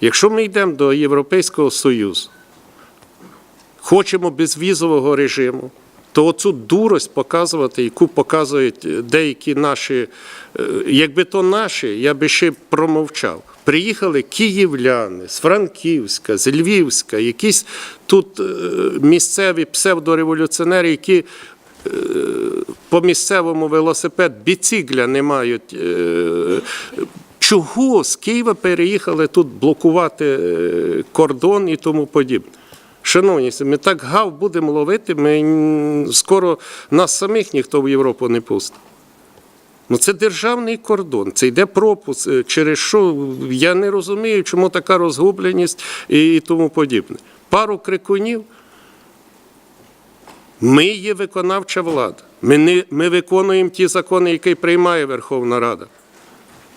Якщо ми йдемо до Європейського Союзу, хочемо безвізового режиму, то оцю дурость показувати, яку показують деякі наші, е, якби то наші, я би ще промовчав. Приїхали київляни з Франківська, з Львівська, якісь тут е, місцеві псевдореволюціонери, які е, по місцевому велосипед біцикля не мають. Чого з Києва переїхали тут блокувати е, кордон і тому подібне? Шановні, ми так гав будемо ловити, ми скоро нас самих ніхто в Європу не пустить. Ну це державний кордон, це йде пропуск, е, через що я не розумію, чому така розгубленість і тому подібне. Пару крикунів. Ми є виконавча влада. Ми, не, ми виконуємо ті закони, які приймає Верховна Рада.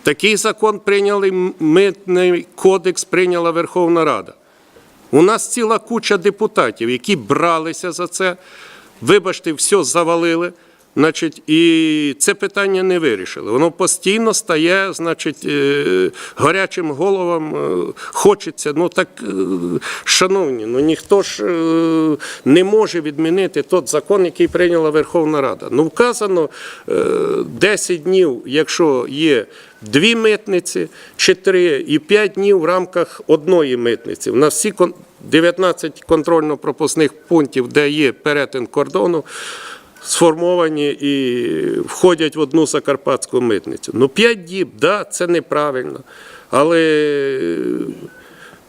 Такий закон прийняли, митний кодекс прийняла Верховна Рада. У нас ціла куча депутатів, які бралися за це, вибачте, все завалили. Значить, і це питання не вирішили. Воно постійно стає, значить, е, гарячим головам е, хочеться. Ну так, е, шановні, ну ніхто ж не може відмінити той закон, який прийняла Верховна Рада. Ну, вказано е, 10 днів, якщо є дві митниці, чи три, і 5 днів в рамках одної митниці. У нас всі 19 контрольно-пропускних пунктів, де є перетин кордону, сформовані і входять в одну закарпатську митницю. Ну, 5 діб, да, це неправильно. Але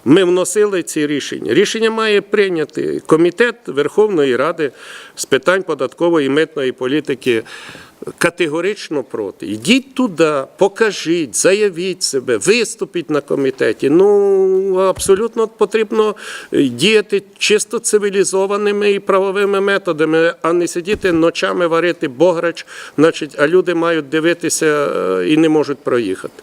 ми вносили ці рішення. Рішення має прийняти комітет Верховної Ради з питань податкової і митної політики категорично проти. Йдіть туди, покажіть, заявіть себе, виступіть на комітеті. Ну абсолютно потрібно діяти чисто цивілізованими і правовими методами, а не сидіти ночами варити бограч, значить, а люди мають дивитися е, і не можуть проїхати.